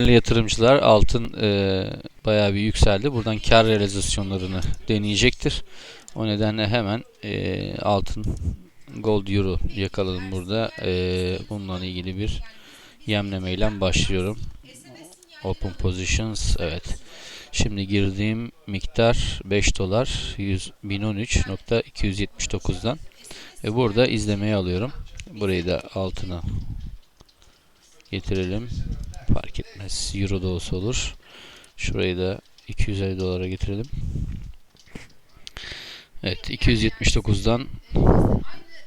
Yatırımcılar altın e, bayağı bir yükseldi. Buradan kar realizasyonlarını deneyecektir. O nedenle hemen e, altın gold euro yakaladım burada. E, bununla ilgili bir yemlemeyle başlıyorum. Open positions evet. Şimdi girdiğim miktar 5 dolar 100, 1013.279'dan. Ve burada izlemeye alıyorum. Burayı da altına getirelim. Fark etmez. Euro da olsa olur. Şurayı da 250 dolara getirelim. Evet 279'dan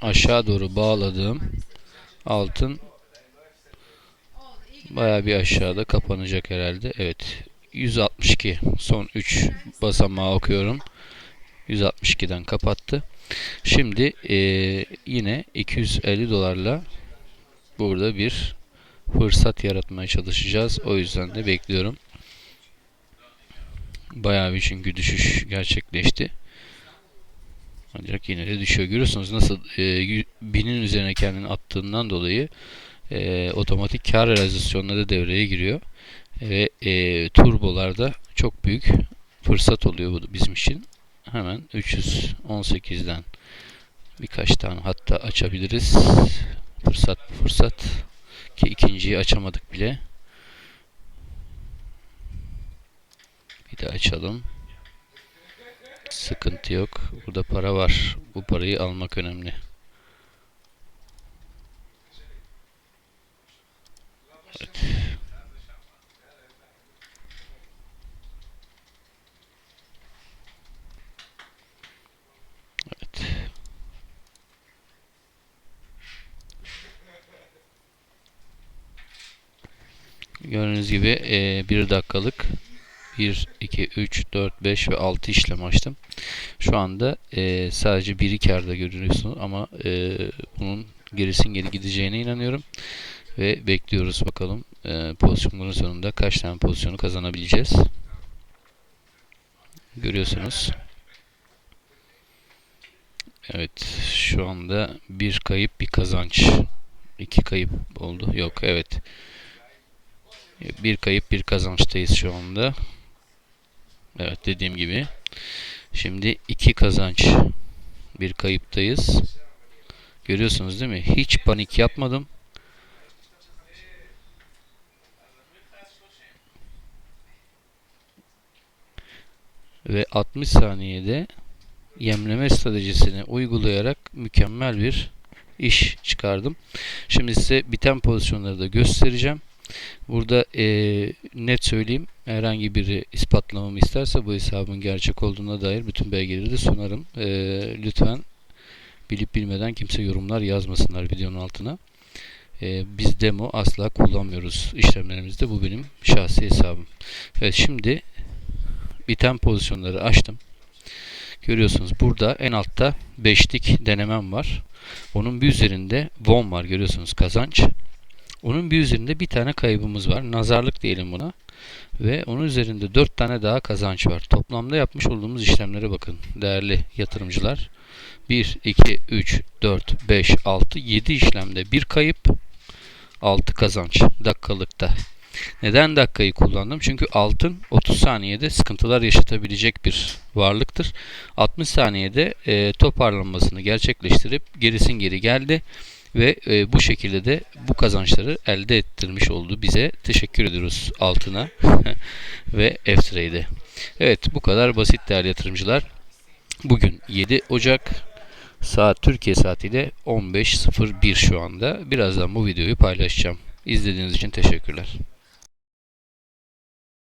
aşağı doğru bağladığım altın baya bir aşağıda kapanacak herhalde. Evet 162 son 3 basamağı okuyorum. 162'den kapattı. Şimdi e, yine 250 dolarla burada bir fırsat yaratmaya çalışacağız. O yüzden de bekliyorum. Bayağı bir çünkü düşüş gerçekleşti. Ancak yine de düşüyor. Görüyorsunuz nasıl e, binin üzerine kendini attığından dolayı e, otomatik kar realizasyonları devreye giriyor. Ve e, turbolarda çok büyük fırsat oluyor bu bizim için. Hemen 318'den birkaç tane hatta açabiliriz. Fırsat fırsat ki ikinciyi açamadık bile. Bir daha açalım. Sıkıntı yok. Burada para var. Bu parayı almak önemli. Evet. Gördüğünüz gibi e, 1 dakikalık 1, 2, 3, 4, 5 ve 6 işlem açtım. Şu anda e, sadece 1'i karda görüyorsunuz ama e, bunun gerisin geri gideceğine inanıyorum. Ve bekliyoruz bakalım e, pozisyonların sonunda kaç tane pozisyonu kazanabileceğiz. Görüyorsunuz. Evet şu anda bir kayıp bir kazanç. iki kayıp oldu. Yok evet. Bir kayıp bir kazançtayız şu anda. Evet dediğim gibi. Şimdi iki kazanç bir kayıptayız. Görüyorsunuz değil mi? Hiç panik yapmadım. Ve 60 saniyede yemleme stratejisini uygulayarak mükemmel bir iş çıkardım. Şimdi size biten pozisyonları da göstereceğim. Burada e, net söyleyeyim herhangi biri ispatlamamı isterse bu hesabın gerçek olduğuna dair bütün belgeleri de sunarım. E, lütfen bilip bilmeden kimse yorumlar yazmasınlar videonun altına. E, biz demo asla kullanmıyoruz işlemlerimizde. Bu benim şahsi hesabım. Evet şimdi biten pozisyonları açtım. Görüyorsunuz burada en altta beşlik denemem var. Onun bir üzerinde won var görüyorsunuz kazanç. Onun bir üzerinde bir tane kaybımız var. Nazarlık diyelim buna. Ve onun üzerinde dört tane daha kazanç var. Toplamda yapmış olduğumuz işlemlere bakın değerli yatırımcılar. 1, 2, 3, 4, 5, 6, 7 işlemde bir kayıp 6 kazanç dakikalıkta. Neden dakikayı kullandım? Çünkü altın 30 saniyede sıkıntılar yaşatabilecek bir varlıktır. 60 saniyede e, toparlanmasını gerçekleştirip gerisin geri geldi ve e, bu şekilde de bu kazançları elde ettirmiş oldu bize. Teşekkür ediyoruz altına ve F-Trade'e. Evet bu kadar basit değerli yatırımcılar. Bugün 7 Ocak saat Türkiye saatiyle 15.01 şu anda. Birazdan bu videoyu paylaşacağım. İzlediğiniz için teşekkürler.